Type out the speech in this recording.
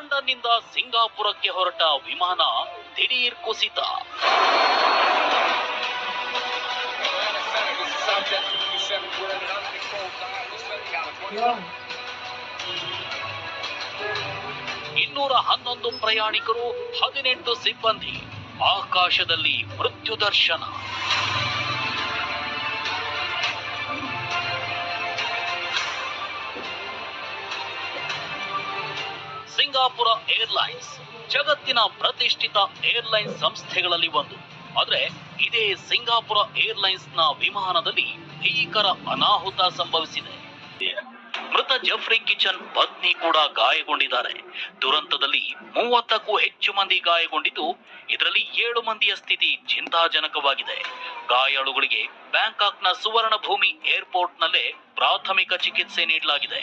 ಲಂಡನ್ನಿಂದ ಸಿಂಗಾಪುರಕ್ಕೆ ಹೊರಟ ವಿಮಾನ ದಿಢೀರ್ ಕುಸಿತ. ಇನ್ನೂರ ಹನ್ನೊಂದು ಪ್ರಯಾಣಿಕರು ಹದಿನೆಂಟು ಸಿಬ್ಬಂದಿ ಆಕಾಶದಲ್ಲಿ ಮೃತ್ಯು ದರ್ಶನ ಸಿಂಗಾಪುರ ಏರ್ಲೈನ್ಸ್ ಜಗತ್ತಿನ ಪ್ರತಿಷ್ಠಿತ ಏರ್ಲೈನ್ಸ್ ಸಂಸ್ಥೆಗಳಲ್ಲಿ ಒಂದು. ಆದ್ರೆ ಇದೇ ಸಿಂಗಾಪುರ ಏರ್ಲೈನ್ಸ್ನ ವಿಮಾನದಲ್ಲಿ ಭೀಕರ ಅನಾಹುತ ಸಂಭವಿಸಿದೆ. ಮೃತ ಜಫ್ರಿ ಕಿಚನ್ ಪತ್ನಿ ಕೂಡ ಗಾಯಗೊಂಡಿದ್ದಾರೆ. ದುರಂತದಲ್ಲಿ ಮೂವತ್ತಕ್ಕೂ ಹೆಚ್ಚು ಮಂದಿ ಗಾಯಗೊಂಡಿದ್ದು, ಇದರಲ್ಲಿ ಏಳು ಮಂದಿಯ ಸ್ಥಿತಿ ಚಿಂತಾಜನಕವಾಗಿದೆ. ಗಾಯಾಳುಗಳಿಗೆ ಬ್ಯಾಂಕಾಕ್ನ ಸುವರ್ಣ ಭೂಮಿ ಏರ್ಪೋರ್ಟ್ನಲ್ಲೇ ಪ್ರಾಥಮಿಕ ಚಿಕಿತ್ಸೆ ನೀಡಲಾಗಿದೆ.